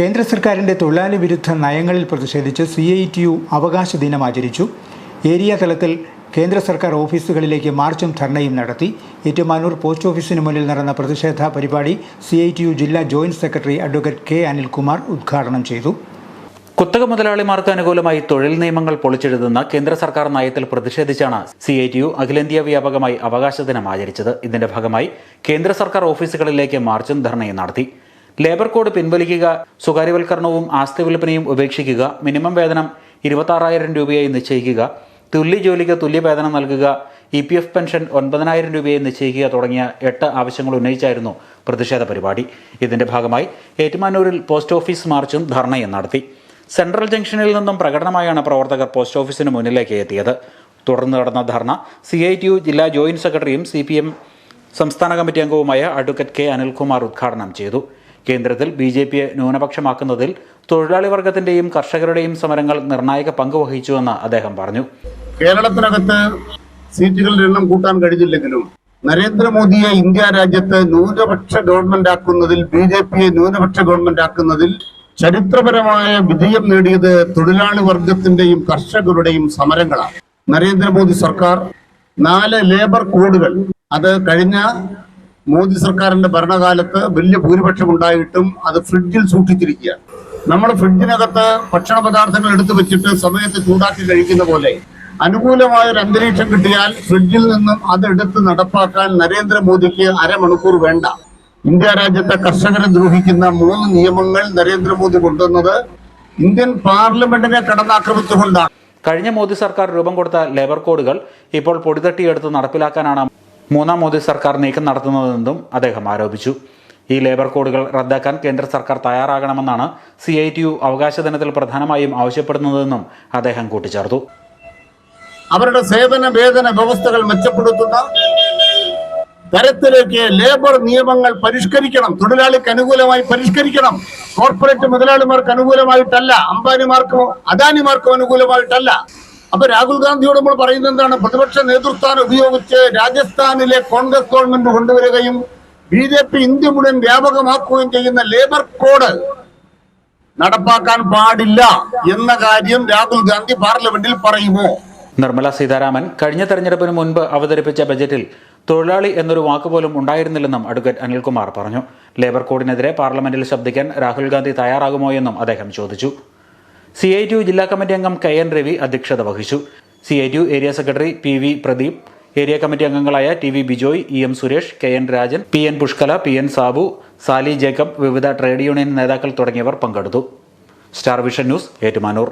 കേന്ദ്ര സർക്കാരിന്റെ തൊഴിലാളി വിരുദ്ധ നയങ്ങളിൽ പ്രതിഷേധിച്ച് സി ഐ ടി യു അവകാശ ദിനം ആചരിച്ചു. ഏരിയ തലത്തിൽ കേന്ദ്ര സർക്കാർ ഓഫീസുകളിലേക്ക് മാർച്ചും ധർണയും നടത്തി. ഏറ്റുമാനൂർ പോസ്റ്റ് ഓഫീസിന് മുന്നിൽ നടന്ന പ്രതിഷേധ പരിപാടി സി ഐ ടി യു ജില്ലാ joint secretary advocate K Anilkumar ഉദ്ഘാടനം ചെയ്തു. കുത്തക മുതലാളിമാർക്ക് അനുകൂലമായി തൊഴിൽ നിയമങ്ങൾ പൊളിച്ചെഴുതുന്ന കേന്ദ്ര സർക്കാർ നയത്തിൽ പ്രതിഷേധിച്ചാണ് സി ഐ ടി യു അഖിലേന്ത്യാ വ്യാപകമായി അവകാശ ദിനം ആചരിച്ചത്. ഇതിന്റെ ഭാഗമായി കേന്ദ്ര സർക്കാർ ഓഫീസുകളിലേക്ക് മാർച്ചും ധർണയും നടത്തി. ലേബർ കോഡ് പിൻവലിക്കുക സ്വകാര്യവൽക്കരണവും ആസ്തി വിൽപ്പനയും ഉപേക്ഷിക്കുക മിനിമം വേതനം ഇരുപത്താറായിരം രൂപയായി നിശ്ചയിക്കുക തുല്യ ജോലിക്ക് തുല്യ വേതനം നൽകുക ഇ പി എഫ് പെൻഷൻ ഒൻപതിനായിരം രൂപയായി നിശ്ചയിക്കുക തുടങ്ങിയ എട്ട് ആവശ്യങ്ങൾ ഉന്നയിച്ചായിരുന്നു പ്രതിഷേധ പരിപാടി. ഇതിന്റെ ഭാഗമായി ഏറ്റുമാനൂരിൽ പോസ്റ്റ് ഓഫീസ് മാർച്ചും ധർണയും നടത്തി. സെൻട്രൽ ജംഗ്ഷനിൽ നിന്നും പ്രകടനമായാണ് പ്രവർത്തകർ പോസ്റ്റ് ഓഫീസിന് മുന്നിലേക്ക് എത്തിയത്. തുടർന്ന് നടന്ന ധർണ സി ഐ ടി യു ജില്ലാ ജോയിന്റ് സെക്രട്ടറിയും സി പി എം സംസ്ഥാന കമ്മിറ്റി അംഗവുമായ അഡ്വക്കേറ്റ് കെ അനിൽകുമാർ ഉദ്ഘാടനം ചെയ്തു. കേന്ദ്രത്തിൽ ബി ജെ പിയെ ന്യൂനപക്ഷമാക്കുന്നതിൽ തൊഴിലാളി വർഗത്തിന്റെയും കർഷകരുടെയും സമരങ്ങൾ നിർണായക പങ്ക് വഹിച്ചുവെന്ന് അദ്ദേഹം പറഞ്ഞു. കേരളത്തിനകത്ത് സീറ്റുകളുടെ എണ്ണം കൂട്ടാൻ കഴിഞ്ഞില്ലെങ്കിലും നരേന്ദ്രമോദിയെ ഇന്ത്യ രാജ്യത്ത് ന്യൂനപക്ഷ ഗവൺമെന്റ് ആക്കുന്നതിൽ ബി ജെ പിയെ ന്യൂനപക്ഷ ഗവൺമെന്റ് ആക്കുന്നതിൽ ചരിത്രപരമായ വിജയം നേടിയത് തൊഴിലാളി വർഗത്തിന്റെയും കർഷകരുടെയും സമരങ്ങളാണ്. നരേന്ദ്രമോദി സർക്കാർ നാല് ലേബർ കോഡുകൾ അത് കഴിഞ്ഞ മോദി സർക്കാരിന്റെ ഭരണകാലത്ത് വലിയ ഭൂരിപക്ഷം ഉണ്ടായിട്ടും അത് ഫ്രിഡ്ജിൽ സൂക്ഷിച്ചിരിക്കുകയാണ് നമ്മൾ ഫ്രിഡ്ജിനകത്ത് ഭക്ഷണ പദാർത്ഥങ്ങൾ എടുത്തു വെച്ചിട്ട് സമയത്ത് ചൂടാക്കി കഴിക്കുന്ന പോലെ അനുകൂലമായ ഒരു അന്തരീക്ഷം കിട്ടിയാൽ ഫ്രിഡ്ജിൽ നിന്നും അതെടുത്ത് നടപ്പാക്കാൻ നരേന്ദ്രമോദിക്ക് അരമണിക്കൂർ വേണ്ട. ഇന്ത്യ രാജ്യത്തെ കർഷകരെ ദ്രോഹിക്കുന്ന മൂന്ന് നിയമങ്ങൾ നരേന്ദ്രമോദി കൊണ്ടുവന്നത് ഇന്ത്യൻ പാർലമെന്റിനെ കടന്നാക്രമിച്ചുകൊണ്ടാണ്. കഴിഞ്ഞ മോദി സർക്കാർ രൂപം കൊടുത്ത ലേബർ കോഡുകൾ ഇപ്പോൾ പൊടിതട്ടിയെടുത്ത് നടപ്പിലാക്കാനാണ് മൂന്നാം മോദി സർക്കാർ നീക്കം നടത്തുന്നതെന്നും അദ്ദേഹം ആരോപിച്ചു. ഈ ലേബർ കോഡുകൾ റദ്ദാക്കാൻ കേന്ദ്ര സർക്കാർ തയ്യാറാകണമെന്നാണ് സി ഐ ടി യു അവകാശ ദിനത്തിൽ പ്രധാനമായും ആവശ്യപ്പെടുന്നതെന്നും അദ്ദേഹം കൂട്ടിച്ചേർത്തു. അവരുടെ സേവന വേതന വ്യവസ്ഥകൾ മെച്ചപ്പെടുത്തുന്ന തരത്തിലേക്ക് ലേബർ നിയമങ്ങൾ പരിഷ്കരിക്കണം. തൊഴിലാളിക്ക് അനുകൂലമായി പരിഷ്കരിക്കണം. കോർപ്പറേറ്റ് മുതലാളിമാർക്ക് അനുകൂലമായിട്ടല്ല. അംബാനിമാർക്കും അദാനിമാർക്കും അനുകൂലമായിട്ടല്ല. അപ്പൊ രാഹുൽ ഗാന്ധിയോട് നമ്മൾ പറയുന്നത് എന്താണ്? പ്രതിപക്ഷ നേതൃത്വം ഉപയോഗിച്ച് രാജസ്ഥാനിലെ കോൺഗ്രസ് ഗവൺമെന്റ് കൊണ്ടുവരികയും ബി ജെ പി ഇന്ത്യ മുഴുവൻ വ്യാപകമാക്കുകയും ചെയ്യുന്ന ലേബർ കോഡ് നടപ്പാക്കാൻ പാടില്ല എന്ന കാര്യം രാഹുൽ ഗാന്ധി പാർലമെന്റിൽ പറയുമോ? നിർമ്മല സീതാരാമൻ കഴിഞ്ഞ തെരഞ്ഞെടുപ്പിന് മുൻപ് അവതരിപ്പിച്ച ബജറ്റിൽ തൊഴിലാളി എന്നൊരു വാക്കുപോലും ഉണ്ടായിരുന്നില്ലെന്നും അഡ്വക്കേറ്റ് അനിൽകുമാർ പറഞ്ഞു. ലേബർ കോഡിനെതിരെ പാർലമെന്റിൽ ശബ്ദിക്കാൻ രാഹുൽ ഗാന്ധി തയ്യാറാകുമോ എന്നും അദ്ദേഹം ചോദിച്ചു. സി ഐ ടി യു ജില്ലാ കമ്മിറ്റി അംഗം കെ എൻ രവി അധ്യക്ഷത വഹിച്ചു. C I T U area secretary P V Pradeep area committee അംഗങ്ങളായ T V Bijoy E M Suresh K N Rajan P N Pushkala P N Sabu Sali Jacob വിവിധ trade union നേതാക്കൾ തുടങ്ങിയവർ പങ്കെടുത്തു. Star vision news Ettumanoor.